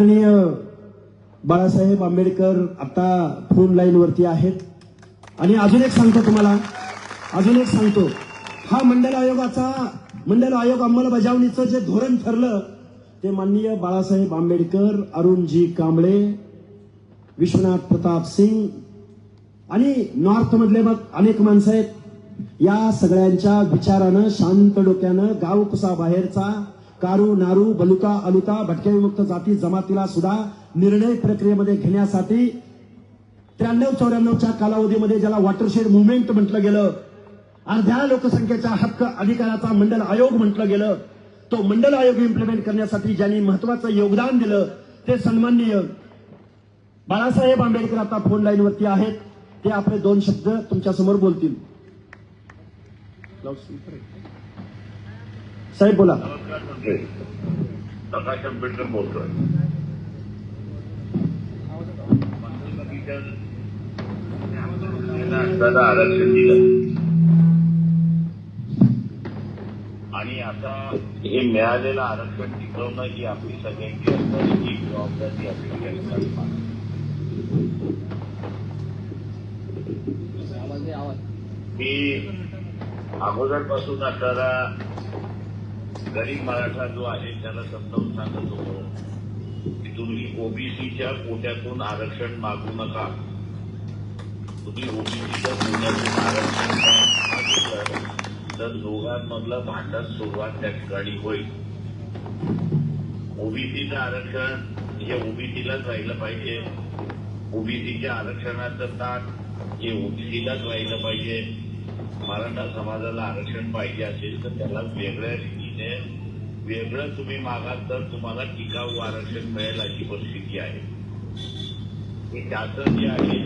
माननीय बाळासाहेब आंबेडकर आता phone line वरती आहेत. आणि अजून एक सांगतो तुम्हाला. अजून एक सांगतो. हा मंडल आयोगाचा मंडल आयोग अंमलबजावणीचं जे धोरण ठरलं ते माननीय बाळासाहेब आंबेडकर अरुणजी कांबळे विश्वनाथ प्रताप सिंग आणि नॉर्थ मधले मग अनेक माणसं आहेत. या सगळ्यांच्या विचारानं शांत डोक्यानं गावकुसा बाहेरचा कारू नारू बलुका अलुता भटक्या विमुक्त जाती जमातीला सुद्धा निर्णय प्रक्रियेमध्ये घेण्यासाठी त्र्याण्णव चौऱ्याण्णवच्या कालावधीमध्ये ज्याला वॉटरशेड मुवमेंट म्हटलं गेलं अर्ध्या लोकसंख्येच्या हक्क अधिकाराचा मंडल आयोग म्हटलं गेलं तो मंडल आयोग इम्प्लिमेंट करण्यासाठी ज्यांनी महत्वाचं योगदान दिलं ते सन्माननीय बाळासाहेब आंबेडकर आता फोन लाईन वरती आहेत. ते आपले दोन शब्द तुमच्यासमोर बोलतील. साहेब बोला. प्रकाश आंबेडकर बोलतोय. असताना आरक्षण दिलं. आणि आता हे मिळालेलं आरक्षण टिकवणं ही आपली सगळ्यांची असणारी ही जबाबदारी आपली असणारी मी अगोदरपासून असणारा गरीब मराठा जो आहे त्याला समजावून सांगत होतो की तुम्ही ओबीसीच्या कोट्यातून आरक्षण मागू नका. तुम्ही ओबीसीच्या कोट्यातून आरक्षण मागितलं तर दोघांमधलं भांडण सुरुवात त्या ठिकाणी होईल. ओबीसीचं आरक्षण हे ओबीसीलाच राहिलं पाहिजे. ओबीसीच्या आरक्षणाचं ताण हे ओबीसीलाच राहिलं पाहिजे. मराठा समाजाला आरक्षण पाहिजे असेल तर त्याला वेगळ्या रीतीने वेगळं तुम्ही मागाल तर तुम्हाला टिकाऊ आरक्षण मिळेल अशी परिस्थिती आहे. हे शासन जे आहे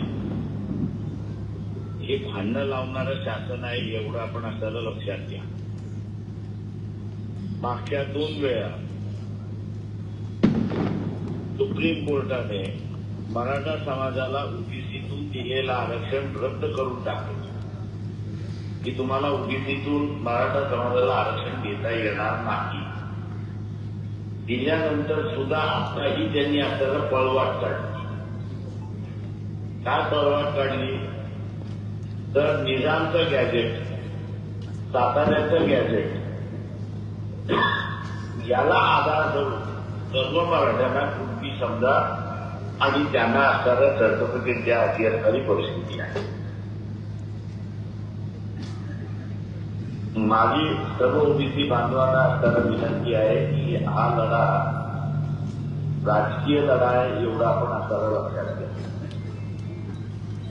हे भांडणं लावणारं शासन आहे एवढं आपण आपल्याला लक्षात घ्या. मागच्या दोन वेळा सुप्रीम कोर्टाने मराठा समाजाला ओबीसीतून दिलेलं आरक्षण रद्द करून टाकलं. की तुम्हाला ओबीसीतून मराठा समाजाला आरक्षण घेता येणार नाही. दिल्यानंतर सुद्धा आताही त्यांनी आपल्याला पळवाट काढली. काय पळवाट काढली? तर निजामचं गॅजेट साताऱ्याचं गॅजेट याला आधार धरून सर्व मराठ्यांना कुणबी समजा आणि त्यांना असणारं सर्टिफिकेट द्या अशी असणारी परिस्थिती आहे. माझी सर्व ओबीसी बांधवांना असताना विनंती आहे की हा लढा राजकीय लढा आहे एवढा आपण असताना लक्षात घ्या.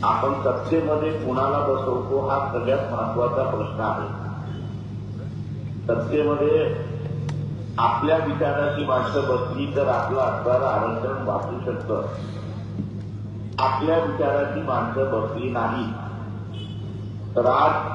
आपण सत्तेमध्ये कुणाला बसवतो हा सगळ्यात महत्त्वाचा प्रश्न आहे. सत्तेमध्ये आपल्या विचाराची माणसं बसली तर आपलं असणारं आरक्षण वाचू शकतं. आपल्या विचाराची माणसं बसली नाही. तर आज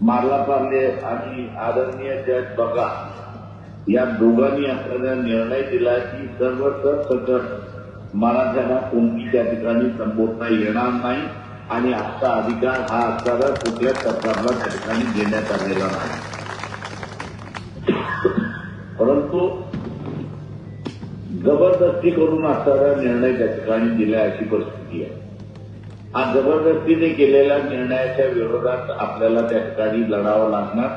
मारला पार्ले आणि आदरणीय जज बघा या दोघांनी आपल्याला निर्णय दिला की सर्व सरसकट मराठ्याला कोणती त्या ठिकाणी संबोधता येणार नाही आणि आजचा अधिकार हा असणारा कुठल्या सरकारला त्या ठिकाणी देण्यात आलेला नाही. परंतु जबरदस्ती करून असणारा निर्णय त्या ठिकाणी दिला अशी परिस्थिती आहे. हा जबरदस्तीने केलेल्या निर्णयाच्या विरोधात आपल्याला त्या ठिकाणी लढावं लागणार.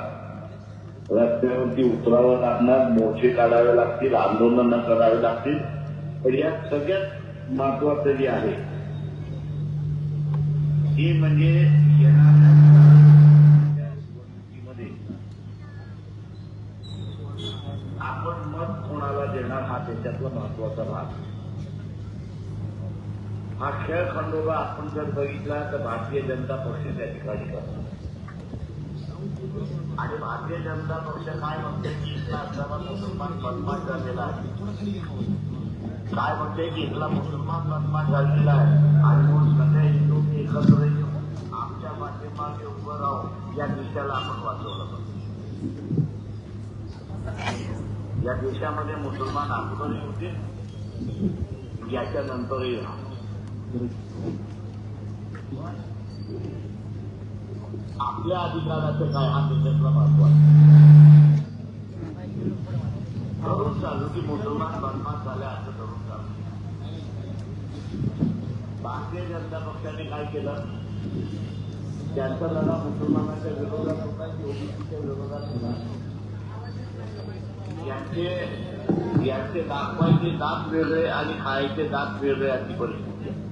रस्त्यावरती उतरावं लागणार मोर्चे काढावे लागतील आंदोलनं करावी लागतील. पण यात सगळ्यात महत्वाचं जे आहे ते म्हणजे येणाऱ्या निवडणुकीमध्ये आपण मत कोणाला देणार हा त्याच्यातला महत्त्वाचा भाग. हा खेळ खंडोबा आपण जर बघितला तर भारतीय जनता पक्ष त्या ठिकाणी करतो. आणि भारतीय जनता पक्ष काय म्हणते की इथला असताना मुसलमान बदमाश झालेला आहे? काय म्हणते की इथला मुसलमान बदमाश झालेला आहे? आणि म्हणून सगळ्या हिंदू एकत्र येऊन आमच्या पाठीमागे उभं राहून या देशाला आपण वाचवलं पाहिजे. या देशामध्ये मुसलमान अगोदरही होते याच्या नंतरही आपल्या अधिकाराचं काय? हा देशातला महत्त्व आहे. धरून चालू की मुसलमान बदमाश झाले असं धरून चालू. भारतीय जनता पक्षाने काय केलं? त्यांचा लढा मुसलमानाच्या विरोधात होता की ओबीसीच्या विरोधात होता? यांचे यांचे दाखवायचे दात वेगळे आणि खायचे दात वेगळे अशी परिस्थिती आहे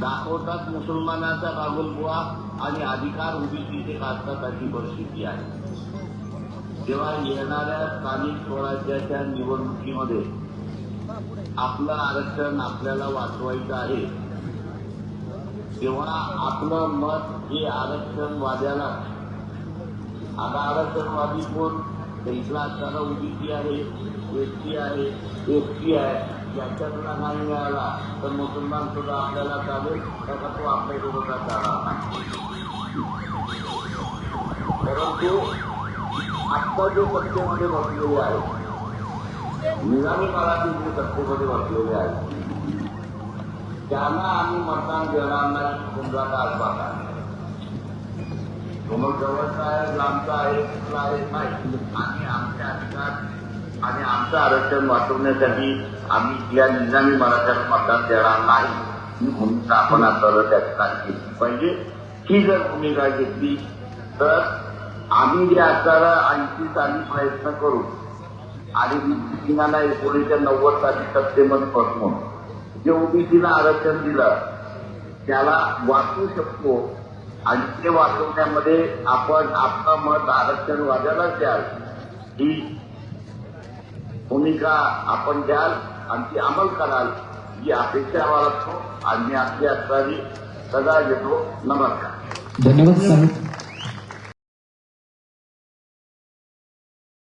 दाखवतात मुसलमानाचा राहुलबुवा आणि अधिकार ओबीसीचे काढतात अशी परिस्थिती आहे. तेव्हा येणाऱ्या स्थानिक स्वराज्याच्या निवडणुकीमध्ये आपलं आरक्षण आपल्याला वाचवायचं आहे. तेव्हा आपलं मत हे आरक्षणवाद्याला आता आरक्षणवादी कोण? तर इथला असणारा ओबीसी आहे एसटी आहे एसटी आहे. याच्यातला नाही मिळाला तर मुसलमान सुद्धा आपल्याला चालेल त्याचा तो आपल्या विरोधात जाणार नाही परंतु आत्ता जो सत्तेमध्ये बसलेले आहे निजामी काळातील जे सत्तेमध्ये बसलेले आहेत त्यांना आम्ही मतदान देणार नाही तुमचा कारभार आहे समोर जवळचा आहे लांबचा आहे कुठला आहे नाही आणि आमचे अधिकार आणि आमचं आरक्षण वाचवण्यासाठी आम्ही या निजामी मराठ्याला मतदान देणार नाही ही भूमिका आपण आपल्याला त्या ठिकाणी घेतली पाहिजे म्हणजे ही जर भूमिका घेतली तर आम्ही जे असणारा आणखी साली प्रयत्न करू. आणि ओबीसीला एकोणीसशे नव्वद साली सत्तेमध्ये बसवून जे ओबीसीला आरक्षण दिलं त्याला वाचवू शकतो. आणि ते वाचवण्यामध्ये आपण आपलं मत आरक्षण वाजायलाच द्याल. ही भूमिका आपण द्याल आणि ती अंमल कराल ही अपेक्षा बाळगतो आणि मी आपली असणारी सदा येतो. नमस्कार. धन्यवाद साहेब.